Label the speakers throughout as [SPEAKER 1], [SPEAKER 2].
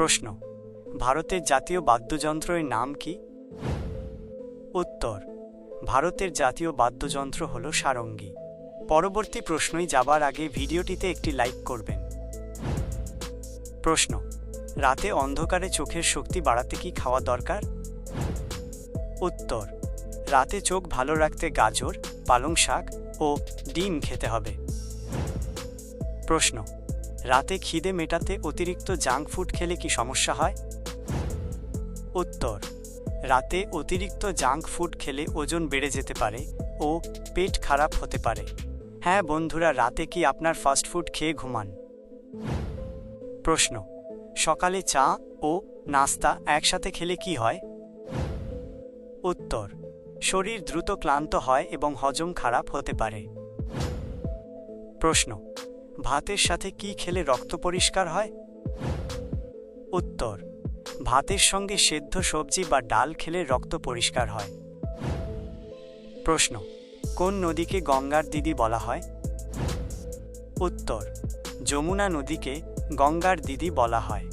[SPEAKER 1] প্রশ্ন, ভারতের জাতীয় বাদ্যযন্ত্রের নাম কি? উত্তর, ভারতের জাতীয় বাদ্যযন্ত্র হল সারঙ্গী। পরবর্তী প্রশ্নই যাবার আগে ভিডিওটিতে একটি লাইক করবেন। প্রশ্ন, রাতে অন্ধকারে চোখের শক্তি বাড়াতে কি খাওয়া দরকার? উত্তর, রাতে চোখ ভালো রাখতে গাজর, পালং শাক ও ডিম খেতে হবে। প্রশ্ন রাতে খিদে মেটাতে অতিরিক্ত জাঙ্ক ফুড খেলে কি সমস্যা হয়? উত্তর, রাতে অতিরিক্ত জাঙ্ক ফুড খেলে ওজন বেড়ে যেতে পারে ও পেট খারাপ হতে পারে। হ্যাঁ বন্ধুরা, রাতে কি আপনার ফাস্ট ফুড খেয়ে ঘুমান? প্রশ্ন, সকালে চা ও নাস্তা একসাথে খেলে কি হয়? উত্তর, শরীর দ্রুত ক্লান্ত হয় এবং হজম খারাপ হতে পারে। প্রশ্ন ভাতের সাথে কি খেলে রক্ত পরিষ্কার হয়? উত্তর, ভাতের সঙ্গে সেদ্ধ সবজি বা ডাল খেলে রক্ত পরিষ্কার হয়। প্রশ্ন, কোন নদীকে গঙ্গার দিদি বলা হয়? উত্তর, যমুনা নদীকে গঙ্গার দিদি বলা হয়।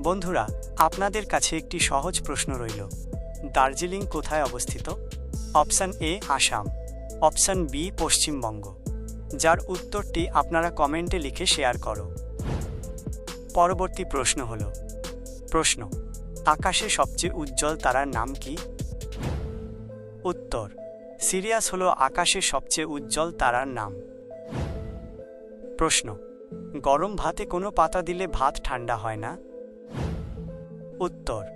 [SPEAKER 1] বন্ধুরা, আপনাদের কাছে একটি সহজ প্রশ্ন রইল। দার্জিলিং কোথায় অবস্থিত? Option A Assam, option B Paschimbanga. যার উত্তরটি আপনারা কমেন্টে লিখে শেয়ার করো। পরবর্তী প্রশ্ন হল, প্রশ্ন, আকাশে সবচেয়ে উজ্জ্বল তারার নাম কি? উত্তর, সিরিয়াস হল আকাশে সবচেয়ে উজ্জ্বল তারার নাম। প্রশ্ন, গরম ভাতে কোনো পাতা দিলে ভাত ঠান্ডা হয় না? উত্তর,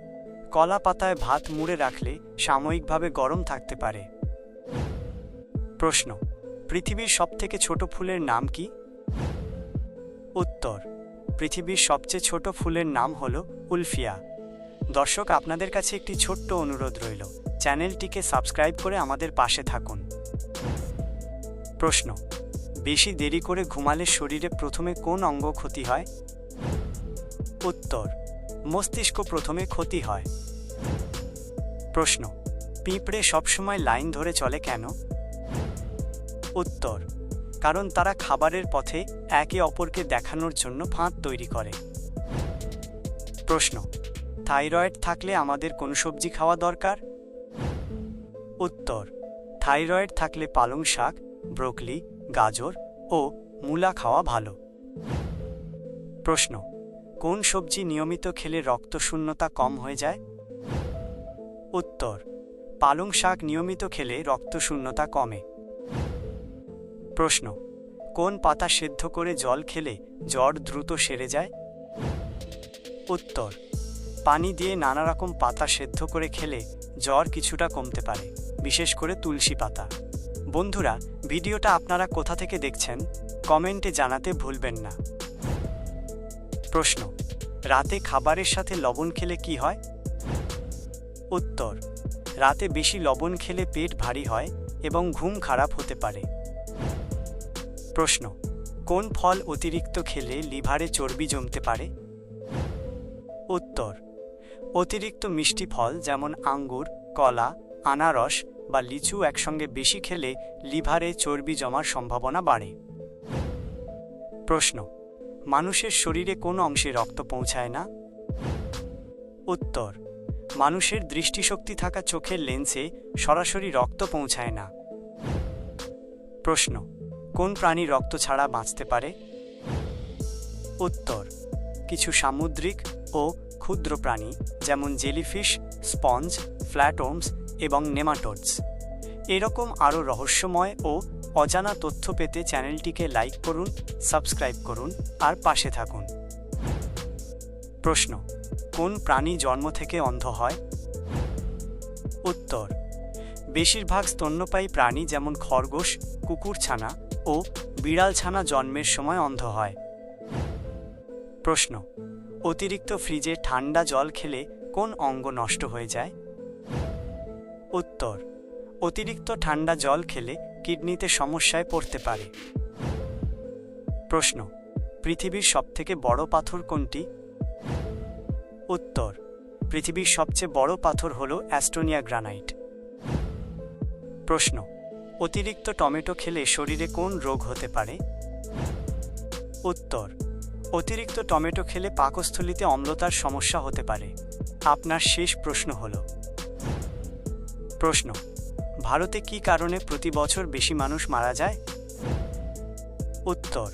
[SPEAKER 1] কলা পাতায় ভাত মুড়ে রাখলে সাময়িকভাবে গরম থাকতে পারে। প্রশ্ন পৃথিবীর সবথেকে ছোট ফুলের নাম কি? উত্তর, পৃথিবীর সবচেয়ে ছোট ফুলের নাম হল উলফিয়া। দর্শক, আপনাদের কাছে একটি ছোট্ট অনুরোধ রইল। চ্যানেলটিকে সাবস্ক্রাইব করে আমাদের পাশে থাকুন। প্রশ্ন, বেশি দেরি করে ঘুমালে শরীরে প্রথমে কোন অঙ্গ ক্ষতি হয়? উত্তর, মস্তিষ্ক প্রথমে ক্ষতি হয়। প্রশ্ন, পিঁপড়ে সবসময় লাইন ধরে চলে কেন? উত্তর। কারণ তারা খাবারের পথে একে অপরকে দেখানোর জন্য ফাঁদ তৈরি করে। প্রশ্ন, থাইরয়েড থাকলে আমাদের কোন সবজি খাওয়া দরকার? উত্তর, থাইরয়েড থাকলে পালং শাক, ব্রোকলি, গাজর ও মূলা খাওয়া ভালো। প্রশ্ন, কোন সবজি নিয়মিত খেলে রক্তশূন্যতা কম হয়ে যায়? উত্তর, পালং শাক নিয়মিত খেলে রক্তশূন্যতা কমে। প্রশ্ন, কোন পাতা সেদ্ধ করে জল খেলে জ্বর দ্রুত সেরে যায়? উত্তর, পানি দিয়ে নানা রকম পাতা সেদ্ধ করে খেলে জ্বর কিছুটা কমতে পারে, বিশেষ করে তুলসী পাতা। বন্ধুরা, ভিডিওটা আপনারা কোথা থেকে দেখছেন? কমেন্টে জানাতে ভুলবেন না। প্রশ্ন, রাতে খাবারের সাথে লবণ খেলে কি হয়? উত্তর, রাতে বেশি লবণ খেলে পেট ভারী হয় এবং ঘুম খারাপ হতে পারে। প্রশ্ন, কোন ফল অতিরিক্ত খেলে লিভারে চর্বি জমতে পারে? উত্তর, অতিরিক্ত মিষ্টি ফল যেমন আঙ্গুর, কলা, আনারস বা লিচু একসঙ্গে বেশি খেলে লিভারে চর্বি জমার সম্ভাবনা বাড়ে। প্রশ্ন, মানুষের শরীরে কোন অংশে রক্ত পৌঁছায় না? উত্তর, মানুষের দৃষ্টিশক্তি থাকা চোখের লেন্সে সরাসরি রক্ত পৌঁছায় না। প্রশ্ন কোন প্রাণী রক্ত ছাড়া বাঁচতে পারে? উত্তর, কিছু সামুদ্রিক ও ক্ষুদ্র প্রাণী, যেমন জেলিফিশ, স্পঞ্জ ফ্ল্যাটওমস এবং নেমাটোডস। এরকম আরও রহস্যময় ও অজানা তথ্য পেতে চ্যানেলটিকে লাইক করুন, সাবস্ক্রাইব করুন আর পাশে থাকুন। প্রশ্ন, কোন প্রাণী জন্ম থেকে অন্ধ হয়? উত্তর, বেশিরভাগ স্তন্যপায়ী প্রাণী যেমন খরগোশ, কুকুরছানা ও বিড়ালছানা জন্মের সময় অন্ধ হয়। প্রশ্ন, অতিরিক্ত ফ্রিজে ঠান্ডা জল খেলে কোন অঙ্গ নষ্ট হয়ে যায়? উত্তর, অতিরিক্ত ঠান্ডা জল খেলে কিডনিতে সমস্যায় পড়তে পারে। প্রশ্ন, পৃথিবীর সবথেকে বড় পাথর কোনটি? উত্তর, পৃথিবীর সবচেয়ে বড় পাথর হল অ্যাস্টোনিয়া গ্রানাইট। প্রশ্ন অতিরিক্ত টমেটো খেলে শরীরে কোন রোগ হতে পারে? উত্তর, অতিরিক্ত টমেটো খেলে পাকস্থলিতে অম্লতার সমস্যা হতে পারে। আপনার শেষ প্রশ্ন হল। প্রশ্ন, ভারতে কি কারণে প্রতি বছর বেশি মানুষ মারা যায়? উত্তর,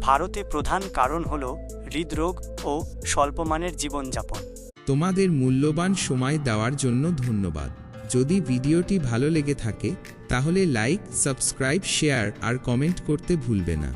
[SPEAKER 1] ভারতে প্রধান কারণ হল হৃদরোগ ও স্বল্পমানের জীবনযাপন।
[SPEAKER 2] তোমাদের মূল্যবান সময় দেওয়ার জন্য ধন্যবাদ। যদি ভিডিওটি ভালো লেগে থাকে তাহলে লাইক সাবস্ক্রাইব শেয়ার আর কমেন্ট করতে ভুলবে না।